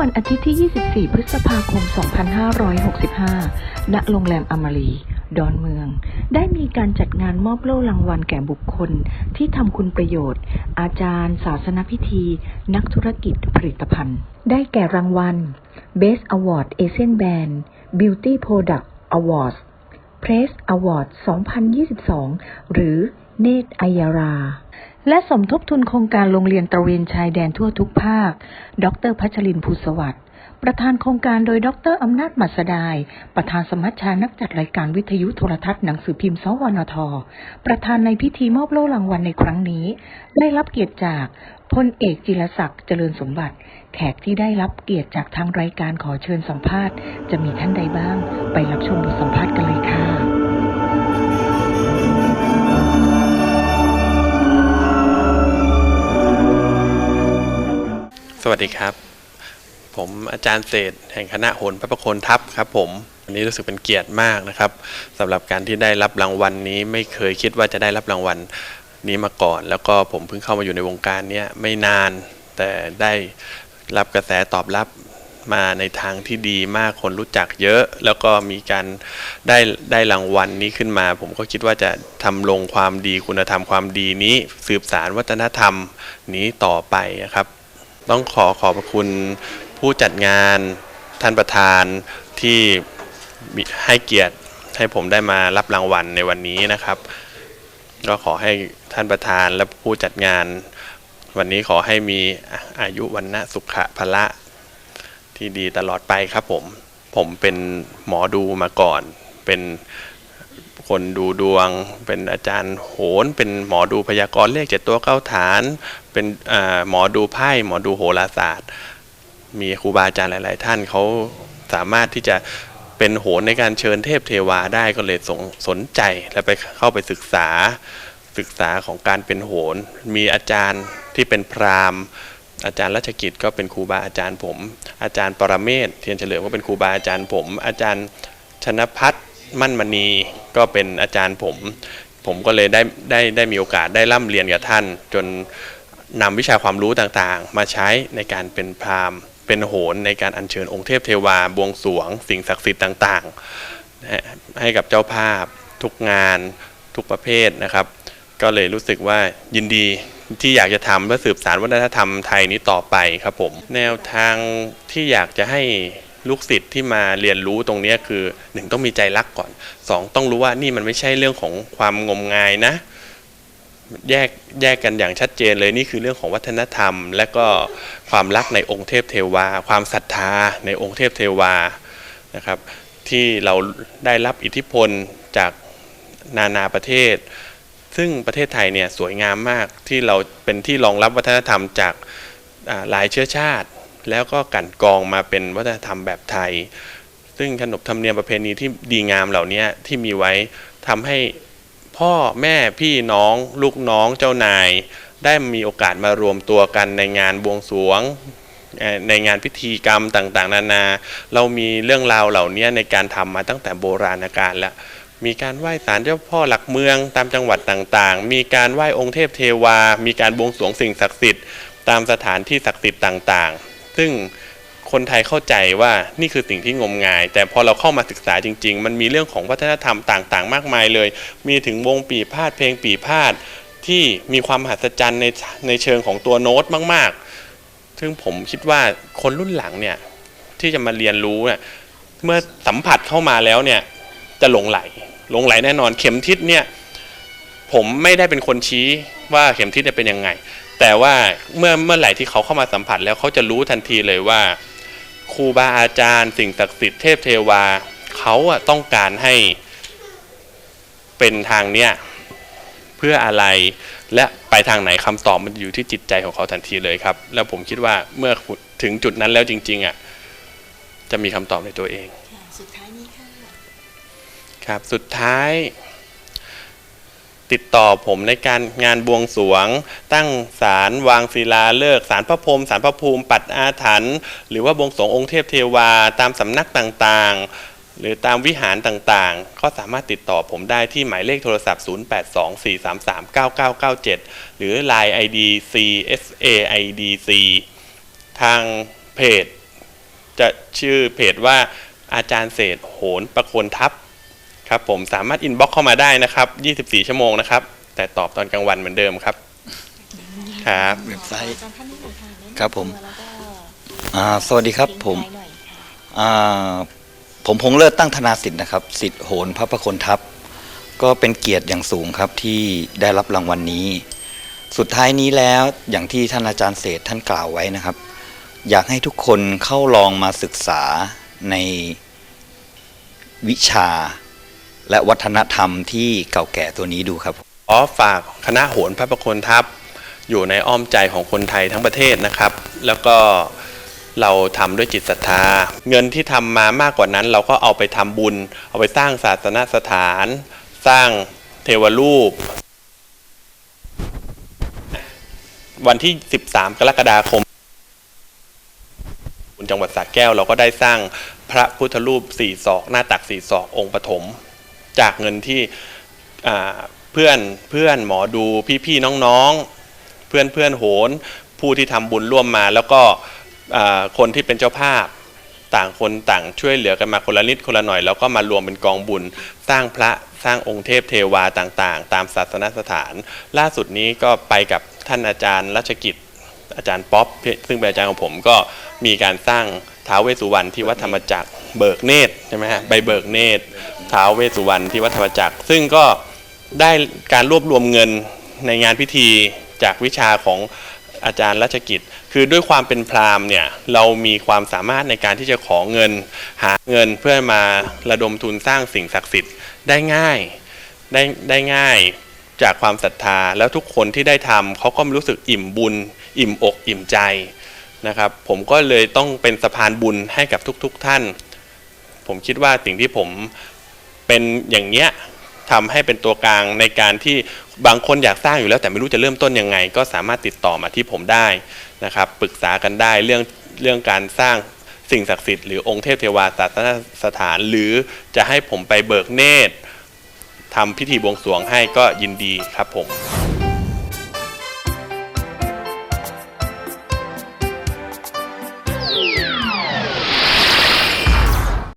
วันอาทิตย์ที่ 24 พฤษภาคม 2565 ณ โรงแรมอมรี ดอนเมือง ได้มีการจัดงานมอบโล่รางวัลแก่บุคคล ที่ทำคุณประโยชน์ อาจารย์ ศาสนพิธี นักธุรกิจผลิตภัณฑ์ ได้แก่รางวัล Best Award Asian Band Beauty Product Awards Press Award 2022 หรือเนตรอัยรา และสมทบทุนโครงการโรงเรียนตระเวนชายแดนทั่วทุกภาค ดรพัชรินภูสวัสดิ์ประธานโครงการโดยดรอำนาจมัสดาย ประธานสมัชชานักจัดรายการวิทยุโทรทัศน์หนังสือพิมพ์สวนท ประธานในพิธีมอบโล่รางวัลในครั้งนี้ ได้รับเกียรติจากพลเอกจิรศักดิ์เจริญสมบัติ แขกที่ได้รับเกียรติจากทางรายการขอเชิญสัมภาษณ์ จะมีท่านใดบ้าง ไปรับชมบทสัมภาษณ์กันเลยค่ะ วัสดีครับ ผมอาจารย์เศษแห่งคณะโหนพระประโคนทัพครับผมวันนี้รู้สึกเป็นเกียรติมากนะครับสำหรับการที่ได้รับรางวัลนี้ไม่เคยคิดว่าจะได้รับรางวัลนี้มาก่อน แล้วก็ผมเพิ่งเข้ามาอยู่ในวงการเนี้ยไม่นาน แต่ได้รับกระแสตอบรับมาในทางที่ดีมากคนรู้จักเยอะ แล้วก็มีการได้ได้รางวัลนี้ขึ้นมา ผมก็คิดว่าจะทำลงความดีคุณธรรมความดีนี้ สืบสารวัฒนธรรมนี้ต่อไปนะครับ ต้องขอขอบพระคุณผู้จัดงานท่านประธานที่ให้เกียรติให้ผมได้มารับรางวัลในวันนี้นะครับ ก็ขอให้ท่านประธานและผู้จัดงาน วันนี้ขอให้มีอายุวันนะสุขะพละที่ดีตลอดไปครับผม ผมเป็นหมอดูมาก่อนเป็น คนดูดวง เป็นอาจารย์โหน เป็นหมอดูพยากรณ์เลขเจ็ดตัวเก้าฐาน เป็นอ่าหมอดูไพ่หมอดูโหราศาสตร์ มีครูบาอาจารย์หลาย ๆ ท่านเขาสามารถที่จะเป็นโหนในการเชิญเทพเทวาได้ก็เลยสสนใจและไปเข้าไปศึกษาศึกษาของการเป็นโหน มีอาจารย์ที่เป็นพราหมณ์ อาจารย์รัชกิจก็เป็นครูบาอาจารย์ผม อาจารย์ปรเมศเทียนเฉลิมก็เป็นครูบาอาจารย์ผม อาจารย์ชนพัฒน์ มั่นมณีก็เป็นอาจารย์ผม ผมก็เลยได้ได้ได้มีโอกาสได้ร่ำเรียนกับท่าน จนนำวิชาความรู้ต่างๆ มาใช้ในการเป็นพราหมณ์เป็นโหนในการอัญเชิญองค์เทพเทวาบวงสรวง สิ่งศักดิ์สิทธิ์ต่างๆ ให้กับเจ้าภาพ ทุกงาน ทุกประเภทนะครับ ก็เลยรู้สึกว่ายินดีที่อยากจะทำเพื่อสืบสารวัฒนธรรมไทยนี้ต่อไปครับผม แนวทางที่อยากจะให้ ลูกศิษย์ที่มาเรียนรู้ตรงนี้คือหนึ่งต้องมีใจรักก่อนสองต้องรู้ว่านี่มันไม่ใช่เรื่องของความงมงายนะ แยกแยกกันอย่างชัดเจนเลยนี่คือเรื่องของวัฒนธรรม และก็ความรักในองค์เทพเทวา ความศรัทธาในองค์เทพเทวานะครับที่เราได้รับอิทธิพลจากนานาประเทศ ซึ่งประเทศไทยเนี่ยสวยงามมากที่เราเป็นที่รองรับวัฒนธรรมจากหลายเชื้อชาติ แล้วก็กั่นกองมาเป็นวัฒนธรรมแบบไทย ซึ่งขนบธรรมเนียมประเพณีที่ดีงามเหล่านี้ที่มีไว้ทำให้พ่อแม่พี่น้องลูกน้องเจ้านาย ได้มีโอกาสมารวมตัวกันในงานบวงสรวงในงานพิธีกรรมต่างๆ นานา เรามีเรื่องราวเหล่านี้ในการทำมาตั้งแต่โบราณกาลแล้ว มีการไหว้ศาลเจ้าพ่อหลักเมืองตามจังหวัดต่างๆ มีการไหว้องค์เทพเทวา มีการบวงสรวงสิ่งศักดิ์สิทธิ์ตามสถานที่ศักดิ์สิทธิ์ต่างๆ ซึ่งคนไทยเข้าใจว่านี่คือสิ่งที่งมงาย แต่พอเราเข้ามาศึกษาจริง ๆ มันมีเรื่องของวัฒนธรรมต่างๆ มากมายเลย มีถึงวงปีพาดเพลงปีพาดที่มีความมหัศจรรย์ในในเชิงของตัวโน้ตมาก ๆ ซึ่งผมคิดว่าคนรุ่นหลังเนี่ยที่จะมาเรียนรู้เนี่ยเมื่อสัมผัสเข้ามาแล้วเนี่ยจะหลงไหลหลงไหลแน่นอน เข็มทิศเนี่ยผมไม่ได้เป็นคนชี้ว่าเข็มทิศเนี่ยเป็นยังไง แต่ว่าเมื่อเมื่อไหร่ที่เขาเข้ามาสัมผัสแล้วเขาจะรู้ทันทีเลยว่าครูบาอาจารย์ สิ่งศักดิ์สิทธิ์เทพเทวาเขาอะต้องการให้เป็นทางเนี้ยเพื่ออะไรและไปทางไหนคำตอบมันอยู่ที่จิตใจของเขาทันทีเลยครับ แล้วผมคิดว่าเมื่อถึงจุดนั้นแล้วจริง ๆอะจะมีคำตอบในตัวเองค่ะสุดท้ายนี้ค่ะครับสุดท้าย ติดต่อผมในการงานบวงสรวง ตั้งศาลวางศิลาฤกษ์ศาลพระพรมศาลพระภูมิ ปัดอาถรรพ์หรือว่าบวงสรวงองค์เทพเทวาตามสำนักต่างๆ หรือตามวิหารต่างๆ ก็สามารถติดต่อผมได้ที่หมายเลขโทรศัพท์ 0824339997 หรือ Line ID CSAIDC ทางเพจ จะชื่อเพจว่าอาจารย์เศษโหนประโคนทัพ ครับผมสามารถอินบ็อกเข้ามาได้นะครับ 24 ชั่วโมงนะครับ แต่ตอบตอนกลางวันเหมือนเดิมครับ ครับ เว็บไซต์ ครับผม อ่า สวัสดีครับผม อ่า ผมพงเลิศตั้งธนาสิทธิ์นะครับ สิทธิ์โหนพระประคนทัพ ก็เป็นเกียรติอย่างสูงครับที่ได้รับรางวัลนนี้ สุดท้ายนี้แล้วอย่างที่ท่านอาจารย์เศษท่านกล่าวไว้นะครับ อยากให้ทุกคนเข้าลองมาศึกษาในวิชา และวัฒนธรรมที่เก่าแก่ตัวนี้ดูครับขอฝากคณะโหนพระประคนทัพ อยู่ในอ้อมใจของคนไทยทั้งประเทศนะครับ แล้วก็เราทำด้วยจิตศรัทธา เงินที่ทำมามากกว่านั้น เราก็เอาไปทำบุญ เอาไปสร้างศาสนสถาน สร้างเทวรูป วันที่ 13 กรกฎาคมจังหวัดสระแก้วเราก็ได้สร้างพระพุทธรูปสี่ศอก หน้าตักสี่ศอกองค์ปฐม จากเงินที่เพื่อนเพื่อนหมอดูพี่พี่ๆน้องๆ เพื่อนเพื่อนโหน ผู้ที่ทำบุญร่วมมา แล้วก็คนที่เป็นเจ้าภาพต่างคนต่างช่วยเหลือกันมาคนละนิดคนละหน่อย แล้วก็มารวมเป็นกองบุญ สร้างพระสร้างองค์เทพเทวาต่างๆ ตามศาสนสถาน ล่าสุดนี้ก็ไปกับท่านอาจารย์รัชกิจอาจารย์ป๊อปซึ่งเป็นอาจารย์ของผมก็มีการสร้างท้าวเวสุวรรณที่วัดธรรมจักรเบิกเนตรใช่ไหมฮะใบเบิกเนตร ท้าวเวสสุวรรณที่วัดธรรมจักร ซึ่งก็ได้การรวบรวมเงินในงานพิธีจากวิชาของอาจารย์รัชกิจ คือด้วยความเป็นพราหมณ์เนี่ยเรามีความสามารถในการที่จะขอเงิน หาเงินเพื่อมาระดมทุนสร้างสิ่งศักดิ์สิทธิ์ได้ง่ายได้ได้ง่ายจากความศรัทธา แล้วทุกคนที่ได้ทำเขาก็รู้สึกอิ่มบุญ อิ่มอกอิ่มใจนะครับผมก็เลยต้องเป็นสะพานบุญให้กับทุกๆทท่าน ผมคิดว่าสิ่งที่ผม เป็นอย่างเนี้ยทำให้เป็นตัวกลางในการที่บางคนอยากสร้างอยู่แล้วแต่ไม่รู้จะเริ่มต้นยังไง ก็สามารถติดต่อมาที่ผมได้นะครับปรึกษากันได้เรื่องเรื่องการสร้างสิ่งศักดิ์สิทธิ์หรือองค์เทพเทวาศาสนสถาน หรือจะให้ผมไปเบิกเนตรทำพิธีบวงสรวงให้ก็ยินดีครับผม